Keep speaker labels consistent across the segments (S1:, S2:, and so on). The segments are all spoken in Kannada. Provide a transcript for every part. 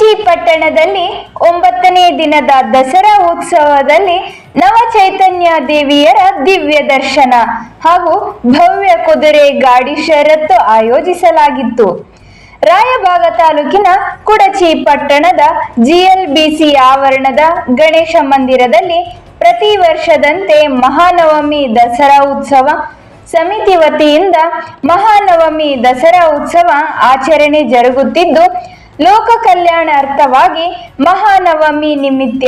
S1: ಪಟ್ಟಣದಲ್ಲಿ ಒಂಬತ್ತನೇ ದಿನದ ದಸರಾ ಉತ್ಸವದಲ್ಲಿ ನವ ಚೈತನ್ಯ ದೇವಿಯರ ದಿವ್ಯ ದರ್ಶನ ಹಾಗೂ ಭವ್ಯ ಕುದುರೆ ಗಾಡಿ ಷರತ್ತು ಆಯೋಜಿಸಲಾಗಿತ್ತು. ರಾಯಭಾಗ ತಾಲೂಕಿನ ಕುಡಚಿ ಪಟ್ಟಣದ ಜಿಎಲ್ಬಿಸಿ ಆವರಣದ ಗಣೇಶ ಮಂದಿರದಲ್ಲಿ ಪ್ರತಿ ವರ್ಷದಂತೆ ಮಹಾನವಮಿ ದಸರಾ ಉತ್ಸವ ಸಮಿತಿ ವತಿಯಿಂದ ಮಹಾನವಮಿ ದಸರಾ ಉತ್ಸವ ಆಚರಣೆ ಜರುಗುತ್ತಿದ್ದು ಲೋಕ ಕಲ್ಯಾಣಾರ್ಥವಾಗಿ ಮಹಾನವಮಿ ನಿಮಿತ್ತ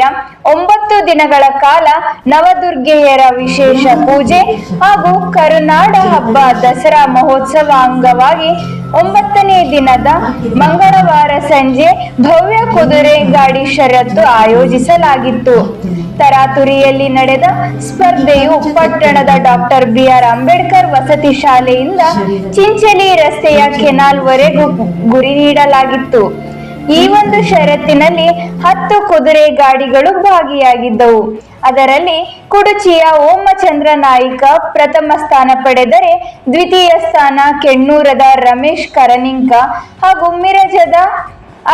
S1: ಒಂಬತ್ತು ದಿನಗಳ ಕಾಲ ನವದುರ್ಗೆಯರ ವಿಶೇಷ ಪೂಜೆ ಹಾಗೂ ಕರುನಾಡ ಹಬ್ಬ ದಸರಾ ಮಹೋತ್ಸವ ಅಂಗವಾಗಿ ಒಂಬತ್ತನೇ ದಿನದ ಮಂಗಳವಾರ ಸಂಜೆ ಭವ್ಯ ಕುದುರೆ ಗಾಡಿ ಷರತ್ತು ಆಯೋಜಿಸಲಾಗಿತ್ತು. ತರಾತುರಿಯಲ್ಲಿ ನಡೆದ ಸ್ಪರ್ಧೆಯು ಪಟ್ಟಣದ ಡಾಕ್ಟರ್ ಬಿಆರ್ ಅಂಬೇಡ್ಕರ್ ವಸತಿ ಶಾಲೆಯಿಂದ ಚಿಂಚಲಿ ರಸ್ತೆಯ ಕೆನಾಲ್ವರೆಗೂ ಗುರಿ ನೀಡಲಾಗಿತ್ತು. ಈ ಒಂದು ಷರತ್ತಿನಲ್ಲಿ ಹತ್ತು ಕುದುರೆ ಗಾಡಿಗಳು ಭಾಗಿಯಾಗಿದ್ದವು. ಅದರಲ್ಲಿ ಕುಡುಚಿಯ ಓಮಚಂದ್ರ ನಾಯ್ಕ ಪ್ರಥಮ ಸ್ಥಾನ ಪಡೆದರೆ ದ್ವಿತೀಯ ಸ್ಥಾನ ಕೆಣ್ಣೂರದ ರಮೇಶ್ ಕರನಿಂಕ ಹಾಗೂ ಮಿರಜದ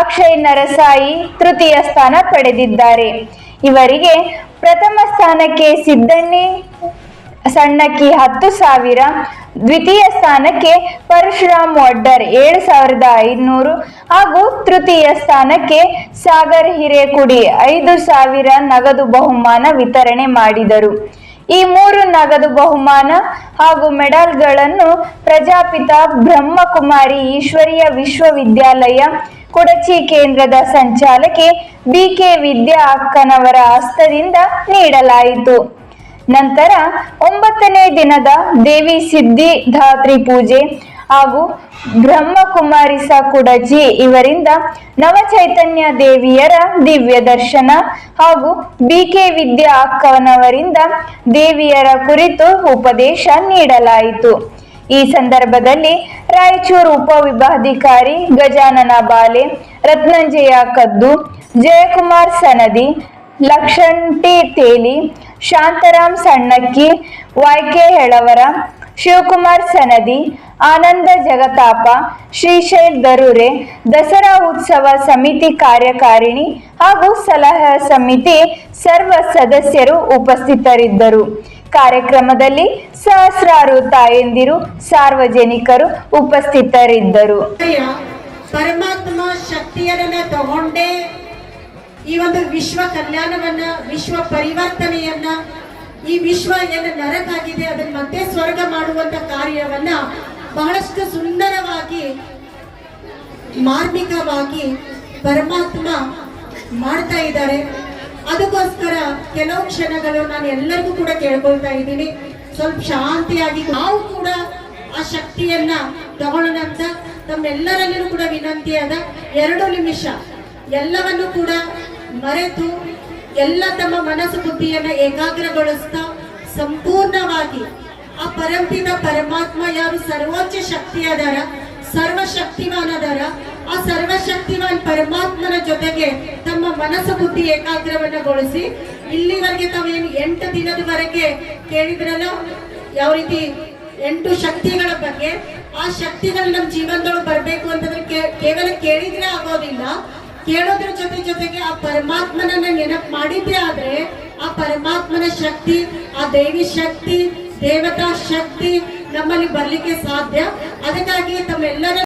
S1: ಅಕ್ಷಯ್ ನರಸಾಯಿ ತೃತೀಯ ಸ್ಥಾನ ಪಡೆದಿದ್ದಾರೆ. ಇವರಿಗೆ ಪ್ರಥಮ ಸ್ಥಾನಕ್ಕೆ ಸಿದ್ದಣ್ಣಿ ಸಣ್ಣಕ್ಕಿ ಹತ್ತು ಸಾವಿರ, ದ್ವಿತೀಯ ಸ್ಥಾನಕ್ಕೆ ಪರಶುರಾಮ್ ವಡ್ಡರ್ ಏಳು ಸಾವಿರದ ಐನೂರು ಹಾಗೂ ತೃತೀಯ ಸ್ಥಾನಕ್ಕೆ ಸಾಗರ್ ಹಿರೇಕುಡಿ ಐದು ಸಾವಿರ ನಗದು ಬಹುಮಾನ ವಿತರಣೆ ಮಾಡಿದರು. ಈ ಮೂರು ನಗದು ಬಹುಮಾನ ಹಾಗೂ ಮೆಡಲ್ಗಳನ್ನು ಪ್ರಜಾಪಿತ ಬ್ರಹ್ಮಕುಮಾರಿ ಈಶ್ವರಿಯ ವಿಶ್ವವಿದ್ಯಾಲಯ, ಕೊಡಚಿ ಕೇಂದ್ರದ ಸಂಚಾಲಕಿ ಬಿಕೆ ವಿದ್ಯಾ ಅಕ್ಕನವರ ಹಸ್ತದಿಂದ ನೀಡಲಾಯಿತು. ನಂತರ ಒಂಬತ್ತನೇ ದಿನದ ದೇವಿ ಸಿದ್ಧಿಧಾತ್ರಿ ಪೂಜೆ ಹಾಗೂ ಬ್ರಹ್ಮಕುಮಾರಿಸ ಕುಡಜಿ ಇವರಿಂದ ನವಚೈತನ್ಯ ದೇವಿಯರ ದಿವ್ಯ ದರ್ಶನ ಹಾಗೂ ಬಿಕೆ ವಿದ್ಯಾ ಅಕ್ಕನವರಿಂದ ದೇವಿಯರ ಕುರಿತು ಉಪದೇಶ ನೀಡಲಾಯಿತು. ಈ ಸಂದರ್ಭದಲ್ಲಿ ರಾಯಚೂರು ಉಪವಿಭಾಧಿಕಾರಿ ಗಜಾನನ ಬಾಲೆ, ರತ್ನಂಜಯ ಕದ್ದು, ಜಯಕುಮಾರ್ ಸನದಿ, ಲಕ್ಷಂಟಿ ತೇಲಿ ಶಾಂತರಾಮ್ ಸಣ್ಣಕ್ಕಿ ವೈಕೆ ಹೆಳವರ, ಶಿವಕುಮಾರ್ ಸನದಿ, ಆನಂದ ಜಗತಾಪ, ಶ್ರೀಶೈಲ್ ದರೂರೆ, ದಸರಾ ಉತ್ಸವ ಸಮಿತಿ ಕಾರ್ಯಕಾರಿಣಿ ಹಾಗೂ ಸಲಹಾ ಸಮಿತಿ ಸರ್ವ ಸದಸ್ಯರು ಉಪಸ್ಥಿತರಿದ್ದರು. ಕಾರ್ಯಕ್ರಮದಲ್ಲಿ ಸಹಸ್ರಾರು ತಾಯಂದಿರು, ಸಾರ್ವಜನಿಕರು ಉಪಸ್ಥಿತರಿದ್ದರು.
S2: ಪರಮಾತ್ಮ ಶಕ್ತಿಯರನ್ನ ತಗೊಂಡೇ ಈ ಒಂದು ವಿಶ್ವ ಕಲ್ಯಾಣವನ್ನ, ವಿಶ್ವ ಪರಿವರ್ತನೆಯನ್ನ, ಈ ವಿಶ್ವ ಏನು ನರಕಾಗಿದೆ ಅದನ್ನ ಮತ್ತೆ ಸ್ವರ್ಗ ಮಾಡುವಂತ ಕಾರ್ಯವನ್ನ ಬಹಳಷ್ಟು ಸುಂದರವಾಗಿ, ಮಾರ್ಮಿಕವಾಗಿ ಪರಮಾತ್ಮ ಮಾಡ್ತಾ ಇದ್ದಾರೆ. ಅದಕ್ಕೋಸ್ಕರ ಕೆಲವು ಕ್ಷಣಗಳು ನಾನು ಎಲ್ಲರಿಗೂ ಕೂಡ ಕೇಳ್ಕೊಳ್ತಾ ಇದ್ದೀನಿ. ಸ್ವಲ್ಪ ಶಾಂತಿಯಾಗಿ ನಾವು ಕೂಡ ಆ ಶಕ್ತಿಯನ್ನ ತಗೊಳ್ಳೋಣ ಅಂತ ತಮ್ಮೆಲ್ಲರಲ್ಲಿಯೂ ಕೂಡ ವಿನಂತಿ ಅದ ಎರಡು ನಿಮಿಷ. ಎಲ್ಲವನ್ನು ಕೂಡ ಮರೆತು ಎಲ್ಲ ತಮ್ಮ ಮನಸ್ಸು ಬುದ್ಧಿಯನ್ನ ಏಕಾಗ್ರಗೊಳಿಸ್ತಾ ಸಂಪೂರ್ಣವಾಗಿ ಆ ಪರಂಪಿತ ಪರಮಾತ್ಮ ಯಾರು ಸರ್ವೋಚ್ಚ ಶಕ್ತಿ ಅದಾರ ಸರ್ವಶಕ್ತಿವಾನ್ ಅದರ, ಆ ಸರ್ವಶಕ್ತಿವಾನ್ ಪರಮಾತ್ಮನ ಜೊತೆಗೆ ತಮ್ಮ ಮನಸ್ಸು ಬುದ್ಧಿ ಏಕಾಗ್ರವನ್ನಗೊಳಿಸಿ ಇಲ್ಲಿವರೆಗೆ ತಾವೇನು ಎಂಟು ದಿನದವರೆಗೆ ಕೇಳಿದ್ರಲ್ಲ, ಯಾವ ರೀತಿ ಎಂಟು ಶಕ್ತಿಗಳ ಬಗ್ಗೆ, ಆ ಶಕ್ತಿಗಳು ನಮ್ಮ ಜೀವನದೊಳಗೆ ಬರಬೇಕು ಕೇಳೋದ್ರ ಜೊತೆ ಜೊತೆಗೆ ಆ ಪರಮಾತ್ಮನನ್ನ ನೆನಪು ಮಾಡಿದ್ದೆ ಆದ್ರೆ ಆ ಪರಮಾತ್ಮನ ಶಕ್ತಿ, ಆ ದೇವಿ ಶಕ್ತಿ, ದೇವತಾ ಶಕ್ತಿ ನಮ್ಮಲ್ಲಿ ಬರ್ಲಿಕ್ಕೆ ಸಾಧ್ಯ. ಅದಕ್ಕಾಗಿ ತಮ್ಮೆಲ್ಲರ